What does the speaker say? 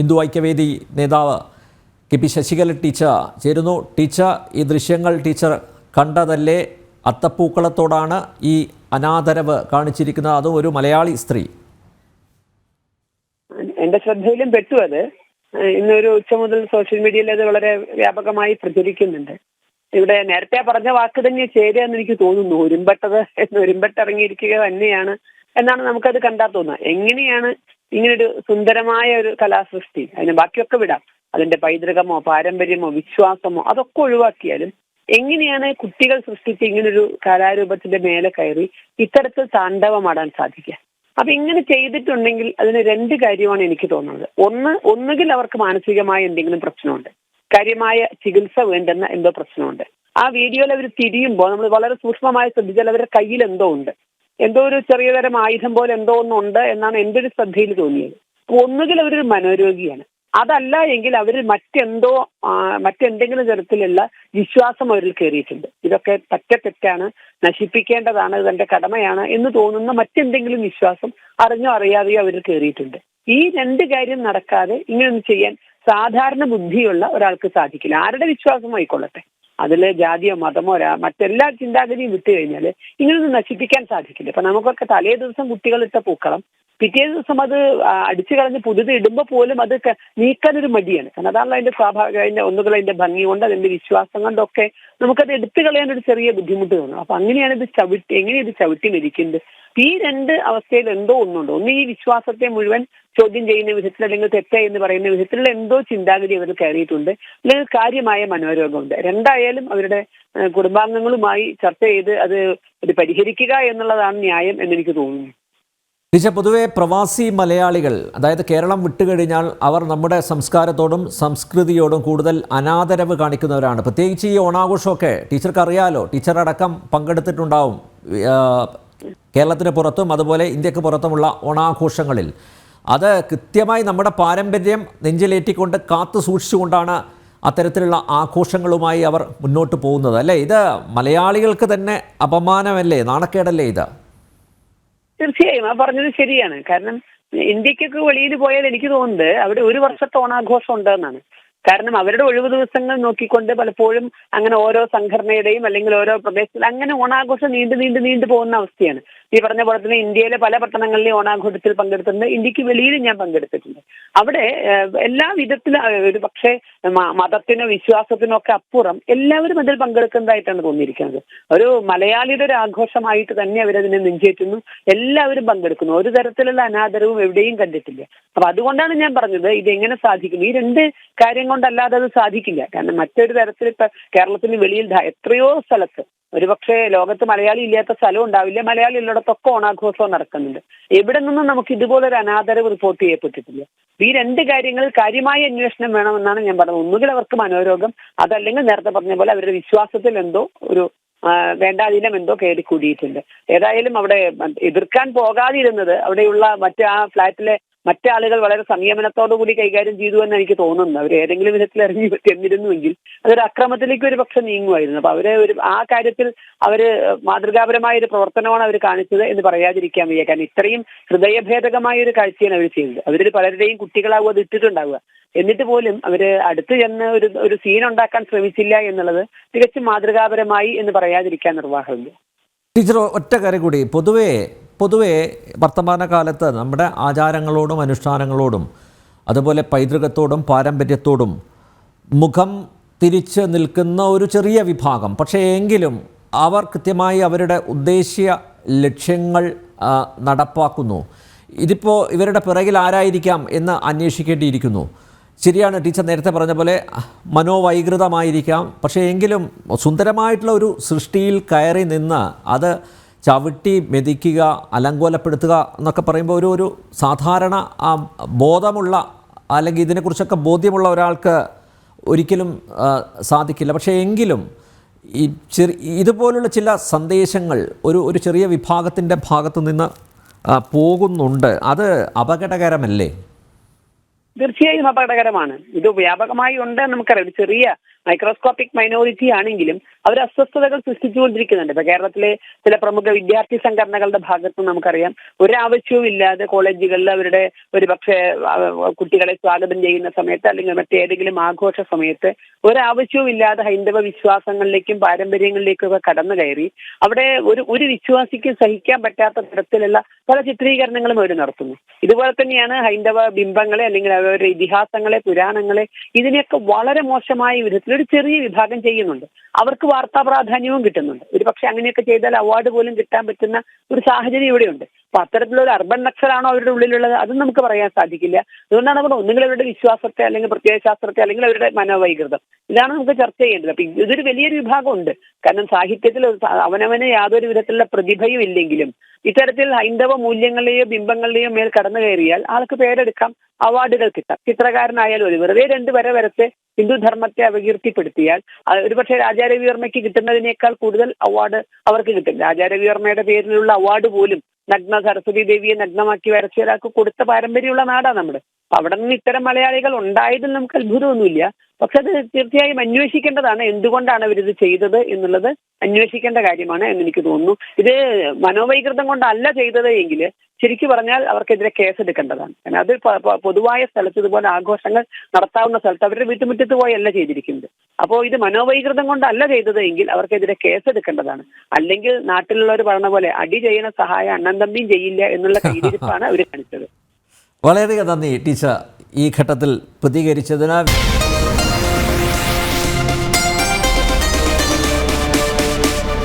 ഹിന്ദു ഐക്യവേദി നേതാവ് K P Sasikala teacher ചേരുന്നു. Teacher ഈ ദൃശ്യങ്ങൾ ടീച്ചർ കണ്ടതല്ലേ? അത്തപ്പൂക്കളത്തോടാണ് ഈ അനാദരവ് കാണിച്ചിരിക്കുന്നത്. അതും ഒരു മലയാളി സ്ത്രീ. എന്റെ ശ്രദ്ധയിലും പെട്ടു അത്. ഇന്നൊരു ഉച്ച മുതൽ സോഷ്യൽ മീഡിയയിൽ അത് വളരെ വ്യാപകമായി പ്രചരിക്കുന്നുണ്ട്. ഇവിടെ നേരത്തെ പറഞ്ഞ വാക്ക് തന്നെ ചേരുകയെന്ന് എനിക്ക് തോന്നുന്നു. ഒരുമ്പെട്ടത് എന്ന് ഒരുമ്പെട്ടിറങ്ങിയിരിക്കുക തന്നെയാണ് എന്നാണ് നമുക്കത് കണ്ടാൽ തോന്നുക. എങ്ങനെയാണ് ഇങ്ങനൊരു സുന്ദരമായ ഒരു കലാസൃഷ്ടി. അതിന് ബാക്കിയൊക്കെ വിടാം. അതിന്റെ പൈതൃകമോ പാരമ്പര്യമോ വിശ്വാസമോ അതൊക്കെ ഒഴിവാക്കിയാലും എങ്ങനെയാണ് കുട്ടികൾ സൃഷ്ടിച്ച ഇങ്ങനൊരു കലാരൂപത്തിന്റെ മേലെ കയറി ഇത്തരത്തിൽ താണ്ഡവമാടാൻ സാധിക്കുക? അപ്പൊ ഇങ്ങനെ ചെയ്തിട്ടുണ്ടെങ്കിൽ അതിന് രണ്ട് കാര്യമാണ് എനിക്ക് തോന്നുന്നത്. ഒന്ന് ഒന്നുകിൽ അവർക്ക് മാനസികമായ എന്തെങ്കിലും പ്രശ്നമുണ്ട്. കാര്യമായ ചികിത്സ വേണ്ടെന്ന എന്തോ പ്രശ്നമുണ്ട്. ആ വീഡിയോയിൽ അവർ തിരിയുമ്പോൾ നമ്മൾ വളരെ സൂക്ഷ്മമായി ശ്രദ്ധിച്ചാൽ അവരുടെ കയ്യിൽ എന്തോ ഉണ്ട്. എന്തോ ഒരു ചെറിയ തരം ആയുധം പോലെ എന്തോ ഒന്നുണ്ട് എന്നാണ് എന്റെ ഒരു ശ്രദ്ധയിൽ തോന്നിയത്. ഒന്നുകിൽ അവരൊരു മനോരോഗിയാണ്. അതല്ല എങ്കിൽ അവർ മറ്റെന്തോ മറ്റെന്തെങ്കിലും തരത്തിലുള്ള വിശ്വാസം അവരിൽ കയറിയിട്ടുണ്ട്. ഇതൊക്കെ പറ്റ തെറ്റാണ് നശിപ്പിക്കേണ്ടതാണ് ഇതെന്റെ കടമയാണ് എന്ന് തോന്നുന്ന മറ്റെന്തെങ്കിലും വിശ്വാസം അറിഞ്ഞോ അറിയാതെയോ അവരിൽ കയറിയിട്ടുണ്ട്. ഈ രണ്ട് കാര്യം നടക്കാതെ ഇങ്ങനെയൊന്നും ചെയ്യാൻ സാധാരണ ബുദ്ധിയുള്ള ഒരാൾക്ക് സാധിക്കില്ല. ആരുടെ വിശ്വാസം ആയിക്കൊള്ളട്ടെ അതിൽ ജാതിയോ മതമോ മറ്റെല്ലാ ചിന്താഗതിയും വിട്ടു കഴിഞ്ഞാൽ ഇങ്ങനൊന്നും നശിപ്പിക്കാൻ സാധിക്കില്ല. ഇപ്പൊ നമുക്കൊക്കെ തലേ ദിവസം കുട്ടികൾ ഇട്ട പൂക്കളം പിറ്റേ ദിവസം അത് അടിച്ചു കളഞ്ഞ് പുതുത് ഇടുമ്പോൾ പോലും അത് നീക്കാൻ നീക്കാനൊരു മടിയാണ്. കാരണം അതാണല്ലോ അതിന്റെ സ്വാഭാവിക അതിന്റെ ഒന്നുകൾ അതിന്റെ ഭംഗി കൊണ്ട് അതിന്റെ വിശ്വാസം കൊണ്ടൊക്കെ നമുക്കത് എടുത്തു കളയാൻ ഒരു ചെറിയ ബുദ്ധിമുട്ട് തോന്നും. അപ്പൊ അങ്ങനെയാണ് ഇത് ചവിട്ടി എങ്ങനെയാണ് ഇത് ചവിട്ടി മരിക്കുന്നത് ഈ രണ്ട് അവസ്ഥയിൽ എന്തോ ഒന്നുണ്ട്? ഒന്ന് ഈ വിശ്വാസത്തെ മുഴുവൻ ചോദ്യം ചെയ്യുന്ന വിധത്തിൽ അല്ലെങ്കിൽ തെറ്റായി എന്ന് പറയുന്ന വിധത്തിലുള്ള എന്തോ ചിന്താഗതി അവർ കയറിയിട്ടുണ്ട്. അല്ലെങ്കിൽ കാര്യമായ മനോരോഗമുണ്ട്. രണ്ടായാലും അവരുടെ കുടുംബാംഗങ്ങളുമായി ചർച്ച ചെയ്ത് അത് പരിഹരിക്കുക എന്നുള്ളതാണ് ന്യായം എന്നെനിക്ക് തോന്നുന്നു. ടീച്ചർ പൊതുവെ പ്രവാസി മലയാളികൾ അതായത് കേരളം വിട്ടുകഴിഞ്ഞാൽ അവർ നമ്മുടെ സംസ്കാരത്തോടും സംസ്കൃതിയോടും കൂടുതൽ അനാദരവ് കാണിക്കുന്നവരാണ്. പ്രത്യേകിച്ച് ഈ ഓണാഘോഷമൊക്കെ ടീച്ചർക്ക് അറിയാലോ ടീച്ചർ അടക്കം പങ്കെടുത്തിട്ടുണ്ടാവും കേരളത്തിന് പുറത്തും അതുപോലെ ഇന്ത്യയ്ക്ക് പുറത്തുമുള്ള ഓണാഘോഷങ്ങളിൽ. അത് കൃത്യമായി നമ്മുടെ പാരമ്പര്യം നെഞ്ചിലേറ്റിക്കൊണ്ട് കാത്തു സൂക്ഷിച്ചുകൊണ്ടാണ് അത്തരത്തിലുള്ള ആഘോഷങ്ങളുമായി അവർ മുന്നോട്ട് പോകുന്നത്. അല്ലേ? ഇത് മലയാളികൾക്ക് തന്നെ അപമാനമല്ലേ? നാണക്കേടല്ലേ ഇത്? തീർച്ചയായും ആ പറഞ്ഞത് ശരിയാണ്. കാരണം ഇന്ത്യക്കൊക്കെ വെളിയിൽ പോയാൽ എനിക്ക് തോന്നുന്നത് അവിടെ ഒരു വർഷത്തെ ഓണാഘോഷം ഉണ്ടെന്നാണ്. കാരണം അവരുടെ ഒഴിവ് ദിവസങ്ങൾ നോക്കിക്കൊണ്ട് പലപ്പോഴും അങ്ങനെ ഓരോ സംഘടനയുടെയും അല്ലെങ്കിൽ ഓരോ പ്രദേശത്തിൽ അങ്ങനെ ഓണാഘോഷം നീണ്ടു നീണ്ടു നീണ്ടു പോകുന്ന അവസ്ഥയാണ്. ഈ പറഞ്ഞ പോലെ തന്നെ ഇന്ത്യയിലെ പല പട്ടണങ്ങളിലെയും ഓണാഘോഷത്തിൽ പങ്കെടുത്തിട്ടുണ്ട്. ഇന്ത്യയ്ക്ക് വെളിയിലും ഞാൻ പങ്കെടുത്തിട്ടുണ്ട്. അവിടെ എല്ലാ വിധത്തിലും ഒരു പക്ഷേ മതത്തിനോ വിശ്വാസത്തിനോ ഒക്കെ അപ്പുറം എല്ലാവരും അതിൽ പങ്കെടുക്കുന്നതായിട്ടാണ് തോന്നിയിരിക്കുന്നത്. ഒരു മലയാളിയുടെ ഒരു ആഘോഷമായിട്ട് തന്നെ അവരതിനെ നെഞ്ചേറ്റുന്നു. എല്ലാവരും പങ്കെടുക്കുന്നു. ഒരു തരത്തിലുള്ള അനാദരവും എവിടെയും കണ്ടിട്ടില്ല. അപ്പൊ അതുകൊണ്ടാണ് ഞാൻ പറഞ്ഞത് ഇത് എങ്ങനെ സാധിക്കും ഈ രണ്ട് കാര്യം കൊണ്ടല്ലാതെ അത് സാധിക്കില്ല. കാരണം മറ്റൊരു തരത്തിൽ ഇപ്പൊ കേരളത്തിന് വെളിയിൽ എത്രയോ സ്ഥലത്ത് ഒരുപക്ഷെ ലോകത്ത് മലയാളി ഇല്ലാത്ത സ്ഥലം ഉണ്ടാവില്ല. മലയാളി ഉള്ളിടത്തൊക്കെ ഓണാഘോഷവും നടക്കുന്നുണ്ട്. എവിടെ നിന്നും നമുക്ക് ഇതുപോലൊരു അനാദരവ് റിപ്പോർട്ട് ചെയ്യപ്പെട്ടിട്ടില്ല. ഈ രണ്ട് കാര്യങ്ങൾ കാര്യമായ അന്വേഷണം വേണമെന്നാണ് ഞാൻ പറഞ്ഞത്. ഒന്നുകിൽ അവർക്ക് മനോരോഗം അതല്ലെങ്കിൽ നേരത്തെ പറഞ്ഞ പോലെ അവരുടെ വിശ്വാസത്തിൽ എന്തോ ഒരു വേണ്ടാതീനം എന്തോ കയറി കൂടിയിട്ടുണ്ട് ഏതായാലും അവിടെ എതിർക്കാൻ പോകാതിരുന്നത് അവിടെയുള്ള മറ്റേ ആ ഫ്ലാറ്റിലെ മറ്റാളുകൾ വളരെ സംയമനത്തോടു കൂടി കൈകാര്യം ചെയ്തു എന്ന് എനിക്ക് തോന്നുന്നു. അവർ ഏതെങ്കിലും വിധത്തിൽ ഇറങ്ങി ചെന്നിരുന്നുവെങ്കിൽ അതൊരു അക്രമത്തിലേക്ക് ഒരു പക്ഷെ നീങ്ങുമായിരുന്നു. അപ്പൊ അവരെ ഒരു ആ കാര്യത്തിൽ അവർ മാതൃകാപരമായ ഒരു പ്രവർത്തനമാണ് അവർ കാണിച്ചത് എന്ന് പറയാതിരിക്കാൻ വയ്യ. കാരണം ഇത്രയും ഹൃദയഭേദകമായ ഒരു കാഴ്ചയാണ് അവർ ചെയ്തത്. അവരിൽ പലരുടെയും കുട്ടികളാവുക അത് ഇട്ടിട്ടുണ്ടാവുക. എന്നിട്ട് പോലും അവർ അടുത്ത് ചെന്ന് ഒരു ഒരു സീൻ ഉണ്ടാക്കാൻ ശ്രമിച്ചില്ല എന്നുള്ളത് തികച്ചും മാതൃകാപരമായി എന്ന് പറയാതിരിക്കാൻ നിർവാഹമില്ല. ടീച്ചർ ഒറ്റ കാര്യം കൂടി. പൊതുവേ പൊതുവേ വർത്തമാനകാലത്ത് നമ്മുടെ ആചാരങ്ങളോടും അനുഷ്ഠാനങ്ങളോടും അതുപോലെ പൈതൃകത്തോടും പാരമ്പര്യത്തോടും മുഖം തിരിച്ച് നിൽക്കുന്ന ഒരു ചെറിയ വിഭാഗം. പക്ഷേ എങ്കിലും അവർ കൃത്യമായി അവരുടെ ഉദ്ദേശ്യ ലക്ഷ്യങ്ങൾ നടപ്പാക്കുന്നു. ഇതിപ്പോൾ ഇവരുടെ പിറകിൽ ആരായിരിക്കാം എന്ന് അന്വേഷിക്കേണ്ടിയിരിക്കുന്നു. ശരിയാണ് ടീച്ചർ നേരത്തെ പറഞ്ഞ പോലെ മനോവൈകൃതമായിരിക്കാം. പക്ഷേ എങ്കിലും സുന്ദരമായിട്ടുള്ള ഒരു സൃഷ്ടിയിൽ കയറി നിന്ന് അത് ചവിട്ടി മെതിക്കുക അലങ്കോലപ്പെടുത്തുക എന്നൊക്കെ പറയുമ്പോൾ ഒരു ഒരു സാധാരണ ആ ബോധമുള്ള അല്ലെങ്കിൽ ഇതിനെക്കുറിച്ചൊക്കെ ബോധ്യമുള്ള ഒരാൾക്ക് ഒരിക്കലും സാധിക്കില്ല. പക്ഷേ എങ്കിലും ഈ ചെറി ഇതുപോലുള്ള ചില സന്ദേശങ്ങൾ ഒരു ഒരു ചെറിയ വിഭാഗത്തിന്റെ ഭാഗത്തു നിന്ന് പോകുന്നുണ്ട്. അത് അപകടകരമല്ലേ? തീർച്ചയായും അപകടകരമാണ്. ഇത് വ്യാപകമായി ഉണ്ട് നമുക്കറിയാം. ചെറിയ മൈക്രോസ്കോപ്പിക് മൈനോറിറ്റി ആണെങ്കിലും അവർ അസ്വസ്ഥതകൾ സൃഷ്ടിച്ചുകൊണ്ടിരിക്കുന്നുണ്ട്. ഇപ്പൊ കേരളത്തിലെ ചില പ്രമുഖ വിദ്യാർത്ഥി സംഘടനകളുടെ ഭാഗത്തും നമുക്കറിയാം. ഒരാവശ്യവും ഇല്ലാതെ കോളേജുകളിൽ അവരുടെ ഒരു പക്ഷേ കുട്ടികളെ സ്വാഗതം ചെയ്യുന്ന സമയത്ത് അല്ലെങ്കിൽ മറ്റേതെങ്കിലും ആഘോഷ സമയത്ത് ഒരാവശ്യവും ഇല്ലാതെ ഹൈന്ദവ വിശ്വാസങ്ങളിലേക്കും പാരമ്പര്യങ്ങളിലേക്കും ഒക്കെ കടന്നു കയറി അവിടെ ഒരു ഒരു വിശ്വാസിക്ക് സഹിക്കാൻ പറ്റാത്ത തരത്തിലുള്ള പല ചിത്രീകരണങ്ങളും അവർ നടത്തുന്നു. ഇതുപോലെ തന്നെയാണ് ഹൈന്ദവ ബിംബങ്ങളെ അല്ലെങ്കിൽ അവരുടെ ഇതിഹാസങ്ങളെ പുരാണങ്ങളെ ഇതിനെയൊക്കെ വളരെ മോശമായ വിധത്തിൽ ഒരു ചെറിയ വിഭാഗം ചെയ്യുന്നുണ്ട്. അവർക്ക് വാർത്താ പ്രാധാന്യവും കിട്ടുന്നുണ്ട്. ഒരു പക്ഷെ അങ്ങനെയൊക്കെ ചെയ്താൽ അവാർഡ് പോലും കിട്ടാൻ പറ്റുന്ന ഒരു സാഹചര്യം ഇവിടെയുണ്ട്. അപ്പൊ അത്തരത്തിലുള്ള ഒരു അർബൻ നക്സലാണോ അവരുടെ ഉള്ളിലുള്ളത്? അതും നമുക്ക് പറയാൻ സാധിക്കില്ല. അതുകൊണ്ടാണ് അവർ ഒന്നുകിൽ അവരുടെ വിശ്വാസത്തെ അല്ലെങ്കിൽ പ്രത്യയശാസ്ത്രത്തെ അല്ലെങ്കിൽ അവരുടെ മനോവൈകൃതം. ഇതാണ് നമുക്ക് ചർച്ച ചെയ്യേണ്ടത്. അപ്പൊ ഇതൊരു വലിയൊരു വിഭാഗമുണ്ട്. കാരണം സാഹിത്യത്തിൽ അവനവന് യാതൊരു വിധത്തിലുള്ള പ്രതിഭയും ഇല്ലെങ്കിലും ഇത്തരത്തിൽ ഹൈന്ദവ മൂല്യങ്ങളുടെയോ ബിംബങ്ങളുടെയോ മേൽ കടന്നു കയറിയാൽ ആൾക്ക് പേരെടുക്കാം അവാർഡുകൾ കിട്ടാം. ചിത്രകാരനായാലും ഒരു. വെറുതെ രണ്ട് വര വരച്ച് ഹിന്ദു ധർമ്മത്തെ അപകീർത്തിപ്പെടുത്തിയാൽ ഒരുപക്ഷെ രാജാരവിവർമ്മയ്ക്ക് കിട്ടുന്നതിനേക്കാൾ കൂടുതൽ അവാർഡ് അവർക്ക് കിട്ടും. രാജാരവിവർമ്മയുടെ പേരിലുള്ള അവാർഡ് പോലും നഗ്ന സരസ്വതി ദേവിയെ നഗ്നമാക്കി വരച്ച ഒരാൾക്ക് കൊടുത്ത പാരമ്പര്യമുള്ള നാടാണ് നമ്മുടെ അവിടെ നിന്ന് ഇത്തരം മലയാളികൾ ഉണ്ടായതിൽ നമുക്ക് അത്ഭുതമൊന്നുമില്ല. പക്ഷെ അത് തീർച്ചയായും അന്വേഷിക്കേണ്ടതാണ്. എന്തുകൊണ്ടാണ് അവരിത് ചെയ്തത് എന്നുള്ളത് അന്വേഷിക്കേണ്ട കാര്യമാണ് എന്ന് എനിക്ക് തോന്നുന്നു. ഇത് മനോവൈകൃതം കൊണ്ടല്ല ചെയ്തത് എങ്കിൽ ശരിക്കു പറഞ്ഞാൽ അവർക്കെതിരെ കേസെടുക്കേണ്ടതാണ്. കാരണം അത് പൊതുവായ സ്ഥലത്ത് ഇതുപോലെ ആഘോഷങ്ങൾ നടത്താവുന്ന സ്ഥലത്ത് അവരുടെ വീട്ടുമുറ്റത്ത് പോയല്ല ചെയ്തിരിക്കുന്നത്. അപ്പോൾ ഇത് മനോവൈകൃതം കൊണ്ടല്ല ചെയ്തത് എങ്കിൽ അവർക്കെതിരെ കേസെടുക്കേണ്ടതാണ്. അല്ലെങ്കിൽ നാട്ടിലുള്ളവർ പറഞ്ഞ പോലെ അടി ചെയ്യുന്ന സഹായം അണ്ണൻ തമ്പിയും ചെയ്യില്ല എന്നുള്ള കൈതിരിപ്പാണ് അവർ കാണിച്ചത്. വളരെയധികം നന്ദി ടീച്ചർ ഈ ഘട്ടത്തിൽ പ്രതികരിച്ചതിന്